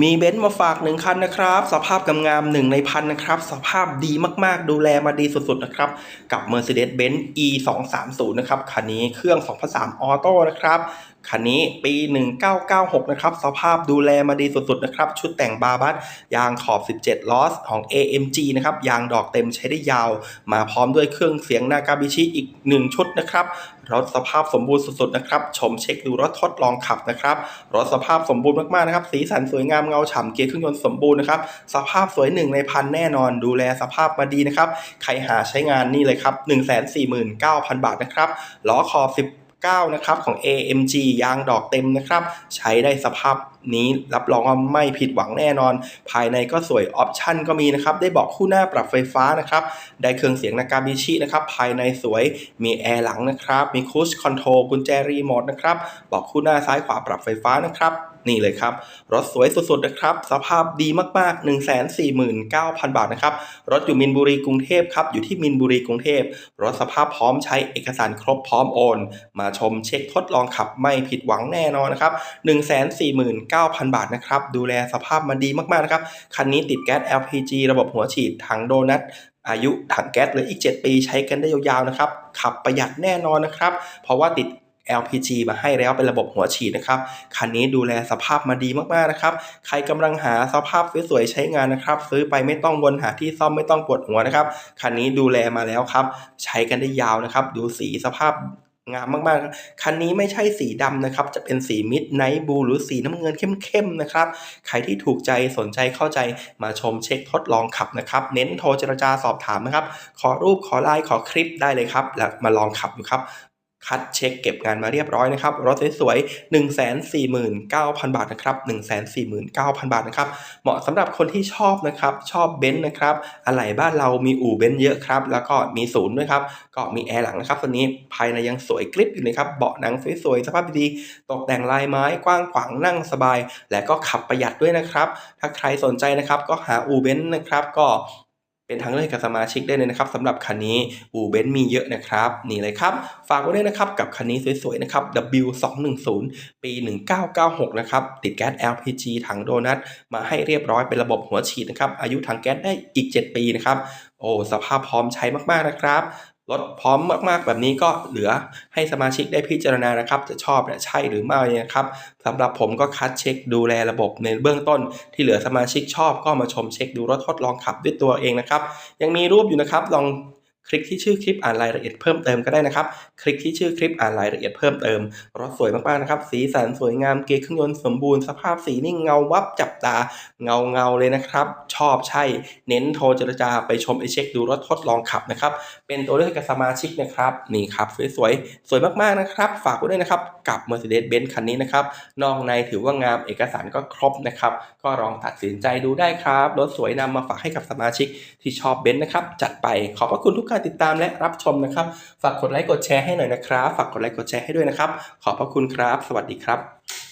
มีเบนซ์มาฝากหนึ่งคันนะครับ สภาพงามๆหนึ่งในพันนะครับ สภาพดีมากๆ ดูแลมาดีสุดๆนะครับ กับ Mercedes-Benz E 2 3 0 นะครับ คันนี้เครื่อง 2.3 ออโต้นะครับคันนี้ปี 1996 นะครับ สภาพดูแลมาดีสุดๆ นะครับ ชุดแต่งบาบัสยางขอบ 17 ลอสของ AMG นะครับ ยางดอกเต็มใช้ได้ยาว มาพร้อมด้วยเครื่องเสียงนากาบิชิอีก 1 ชุดนะครับ รถสภาพสมบูรณ์สุดๆ นะครับ ชมเช็คดูรถทดลองขับนะครับ รถสภาพสมบูรณ์มากๆ นะครับ สีสันสวยงามเงาฉ่ำเกียร์เครื่องยนต์สมบูรณ์นะครับ สภาพสวยหนึ่งในพันแน่นอน ดูแลสภาพมาดีนะครับ ใครหาใช้งานนี่เลยครับ 149,000 บาทนะครับ ล้อขอบ 10 9 นะครับของ AMG ยางดอกเต็มนะครับ ใช้ได้สภาพนี้รับรองว่าไม่ผิดหวังแน่นอน ภายในก็สวยออปชั่นก็มีนะครับ ได้บอกคู่หน้าปรับไฟฟ้านะครับ ได้เครื่องเสียงนากาบิชินะครับ ภายในสวยมีแอร์หลังนะครับ มีคูชคอนโทรลกุญแจรีโมทนะครับ บอกคู่หน้าซ้ายขวาปรับไฟฟ้านะครับ นี่เลยครับ รถสวยสุดๆนะครับ สภาพดีมากๆ 149,000 บาทนะครับ รถอยู่มินบุรีกรุงเทพครับ อยู่ที่มินบุรีกรุงเทพ รถสภาพพร้อมใช้เอกสารครบพร้อมโอน มาชมเช็คทดลองขับไม่ผิดหวังแน่นอนนะครับ 149,000 บาทนะครับ ดูแลสภาพมาดีมากๆนะครับ คันนี้ติดแก๊ส LPG ระบบหัวฉีดถังโดนัทอายุถังแก๊สเหลืออีก 7 ปีใช้กันได้ยาวๆนะครับ ขับประหยัดแน่นอนนะครับ เพราะว่าติด LPG มาให้แล้วเป็นระบบหัวฉีดนะครับคันนี้ดูแลสภาพมาดีมากๆนะครับใครกำลังหาสภาพสวยๆใช้งานนะครับซื้อไปไม่ต้องวนหาที่ซ่อมไม่ต้องปวดหัวนะครับคันนี้ดูแลมาแล้วครับ ใช้กันได้ยาวนะครับ ดูสีสภาพงามมากๆ คันนี้ไม่ใช่สีดำนะครับ จะเป็นสีมิดไนท์บลูหรือสีน้ำเงินเข้มๆนะครับ ใครที่ถูกใจสนใจเข้าใจมาชมเช็คทดลองขับนะครับ เน้นโทรเจรจาสอบถามนะครับ ขอรูปขอไลน์ขอคลิปได้เลยครับ แล้วมาลองขับดูครับ คัดเช็คเก็บงานมาเรียบร้อยนะครับรถสวยๆ149,000 บาทนะครับ149,000 บาทนะครับ เหมาะสำหรับคนที่ชอบนะครับ ชอบเบนซ์นะครับ อะไหล่บ้านเรามีอู่เบนซ์เยอะครับ แล้วก็มีศูนย์ด้วยครับ ก็มีแอร์หลังนะครับตัวนี้ภายในยังสวยกริบอยู่เลยครับ เบาะหนังสวยๆ สภาพดีๆตกแต่งลายไม้กว้างขวางนั่งสบาย และก็ขับประหยัดด้วยนะครับ ถ้าใครสนใจนะครับ ก็หาอู่เบนซ์นะครับ ก็ เป็นทางเลือกกับสมาชิกได้เลยนะครับสำหรับคันนี้อูเบนซ์มีเยอะนะครับ นี่เลยครับ ฝากไว้ด้วยนะครับกับคันนี้สวยๆนะครับ W210 ปี 1996 นะครับ ติดแก๊ส LPG ถังโดนัทมาให้เรียบร้อยเป็นระบบหัวฉีดนะครับ อายุถังแก๊สได้อีก 7 ปีนะครับ โอ้ สภาพพร้อมใช้มากๆนะครับ รถพร้อมมากๆ แบบนี้ก็เหลือให้สมาชิกได้พิจารณานะครับ จะชอบและใช่หรือไม่นะครับสำหรับผมก็คัดเช็คดูแลระบบในเบื้องต้น ที่เหลือสมาชิกชอบก็มาชมเช็คดูรถทดลองขับด้วยตัวเองนะครับ ยังมีรูปอยู่นะครับลอง คลิกที่ชื่อคลิปอ่านรายละเอียดเพิ่มเติมก็ได้นะครับ คลิกที่ชื่อคลิปอ่านรายละเอียดเพิ่มเติมรถสวยมากๆนะครับ สีสันสวยงามเกียร์เครื่องยนต์สมบูรณ์สภาพสีนี่เงาวับจับตาเงาเงาเลยนะครับ ชอบใช่ เน้นโทรเจรจาไปชมไอเช็คดูรถทดลองขับนะครับ เป็นตัวเลือกให้กับสมาชิกนะครับนี่ครับสวยๆสวยมากๆนะครับ ฝากไว้ด้วยนะครับกับ Mercedes-Benz คันนี้นะครับนอกในถือว่างามเอกสารก็ครบนะครับ ก็ลองตัดสินใจดูได้ครับรถสวยนำมาฝากให้กับสมาชิกที่ชอบเบนซ์นะครับจัดไปขอบพระคุณทุกการติดตามและรับชมนะครับ ฝากกดไลค์กดแชร์ให้หน่อยนะครับ ฝากกดไลค์กดแชร์ให้ด้วยนะครับ ขอบพระคุณครับ สวัสดีครับ